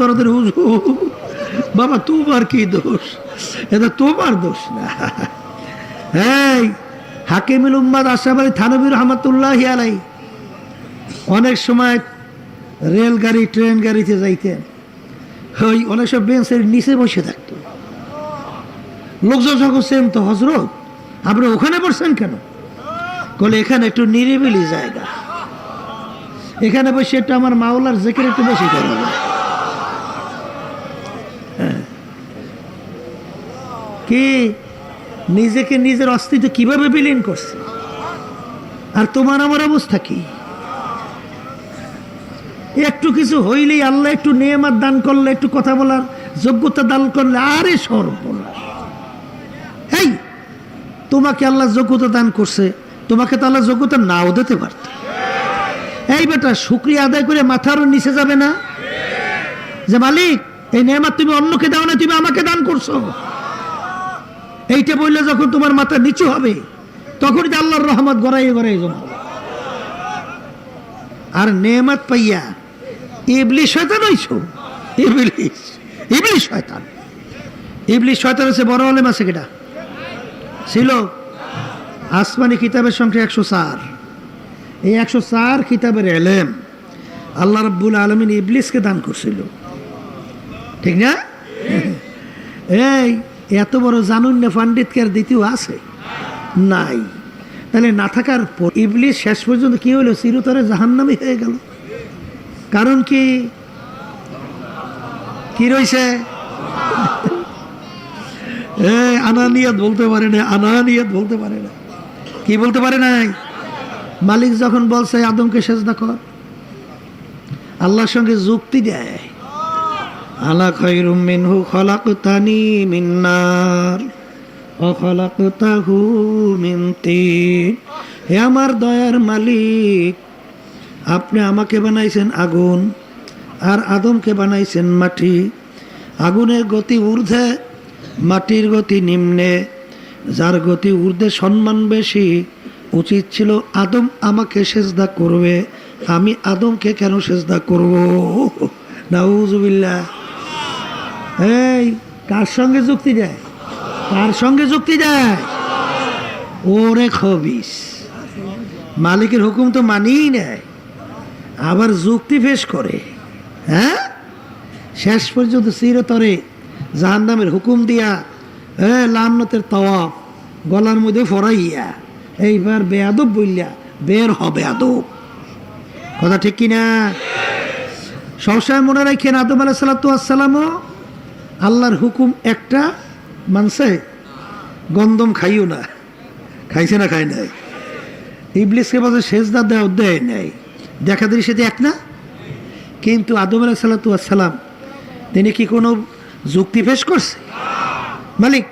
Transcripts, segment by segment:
দরদের হুজুর বাবা, তোমার কি দোষ? এটা তোমার দোষ না। এই, হাকিমুল উম্মাদ আশরাফ আলী থানবির রহমতুল্লাহ আলাই অনেক সময় রেলগাড়ি ট্রেন গাড়িতে যাইতেন। ওই অনেক সব বেঞ্চের নিচে বসে থাকতো। লোকজন যখন সেন তো হজরত আপনি ওখানে বসছেন কেন? বলে এখানে একটু নিরিবিলি জায়গা। এখানে বসে একটু আমার মাওলার জেকের একটু বেশি করা যায়। কি? নিজেকে নিজের অস্তিত্ব কীভাবে বিলীন করছে? আর তোমার আমার অবস্থা কি? একটু কিছু হইলেই আল্লাহ একটু নিয়মার দান করলে, একটু কথা বলার যোগ্যতা দান করলে, আরে সর্বনাশ। এই তোমাকে আল্লাহ যোগ্যতা দান করছে, তোমাকে তো আল্লাহ যোগ্যতা নাও দিতে পারত। এই বেটা, শুক্রিয়া আদায় করে মাথারও নিচে যাবে না? যে মালিক, এই নেমাত তুমি অন্যকে দাও না, তুমি আমাকে দান করছ। এইটা বললে যখন তোমার মাথা নিচু হবে, তখন আল্লাহর রহমত গড়াই গড়াই জমা আর নেমাত পাইয়া, ইবলিশ শয়তান হইছো? ইবলিশ ইবলিশ শয়তান। ইবলিশ শয়তান আছে বড় আলেম আছে কেটা ছিল আসমানি কিতাবের সংখ্যা একশো চার। এই একশো চার কিতাবের এলেম আল্লাহ রব্বুল আলমিন ইবলিসকে দান করছিল। ঠিক না? এই এত বড় জানুন না পণ্ডিতকে আর দ্বিতীয় আছে? নাই। তাহলে না থাকার পর ইবলিস শেষ পর্যন্ত কি হলো? চিরতরে জাহান্নামি হয়ে গেল। কারণ কি? কি রয়েছে? আনানিয়াত বলতে পারে না, আনানিয়াত বলতে পারে না। কি বলতে পারে নাই মালিক যখন বলছে, আদমকে সেজদা কর। আল্লাহর সঙ্গে যুক্তি দেয়। আমার দয়ার মালিক, আপনি আমাকে বানাইছেন আগুন আর আদমকে বানাইছেন মাটি। আগুনের গতি ঊর্ধ্বে, মাটির গতি নিম্নে। যার গতি ঊর্ধ্বে সম্মান বেশি, উচিত ছিল আদম আমাকে সেজদা করবে। আমি আদমকে কেন সেজদা করব? নাউজুবিল্লাহ। এই, কার সঙ্গে যুক্তি দেয়? কার সঙ্গে যুক্তি দেয়? ওরে খবিস। মালিকের হুকুম তো মানিয়েই নেয়। আবার যুক্তি পেশ করে হ্যাঁ? শেষ পর্যন্ত চিরতরে জাহান্নামের হুকুম দিয়া, এ লান্নতের তওয়াব গলার মধ্যে ফরাইয়া, এইবার বেয়াদব বললিয়া বের হবে আদব। কথা ঠিক কিনা? সবসময় মনে রাখেন আদম আলাহ সাল্লাতামও আল্লাহর হুকুম একটা মানছে, গন্দম খাইও না। খাইছে না খাই নাই। ইবলিসকে বলছে, সেজদা দেওয়া দেয় নাই। দেখা দিলি সাথে এক না? কিন্তু আদম আলাহ সাল্লাতাম তিনি কি কোনো যুক্তি পেশ করছে? মালিক,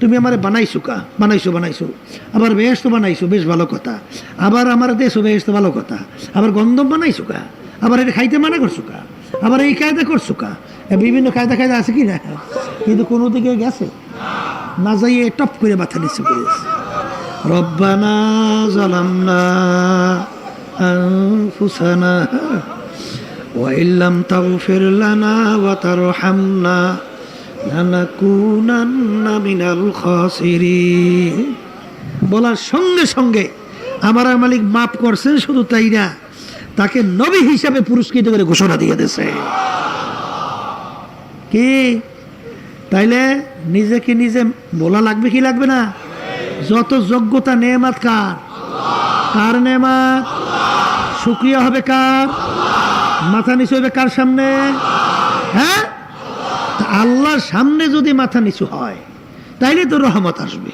তুমি আমার বানাইছো কা? বানাইছো বানাইছো। আবার বেশ তো বানাইছো, বেশ ভালো কথা। আবার আমার দেশও বেশ তো ভালো কথা। আবার গন্ধম বানাইছো কা? আবার এটা খাইতে মানা করছ কা? আবার এই কায়দা করছ কা? বিভিন্ন কায়দা কায়দা আছে কি না কিন্তু কোনো দিকে গেছে না যাইয়ে টপ করে মাথা নিচু করেছে রব্বানা জালামনা আনফুসানা وإن لم تغفر لنا وترحمنا لنكونن من الخاسرين বলার সঙ্গে সঙ্গে আমার আর মালিক মাফ করছেন শুধু তাই না তাকে নবী হিসাবে পুরস্কৃত করে ঘোষণা দিয়ে দিয়েছে কি? তাইলে নিজেকে নিজে বলা লাগবে কি লাগবে না? যত যোগ্যতা নেমাত কার? কার নেমাত সুক্রিয়া হবে কার? মাথা নিচু হবে কার সামনে? হ্যাঁ? আল্লাহর সামনে যদি মাথা নিচু হয়, তাইলে তো রহমত আসবে।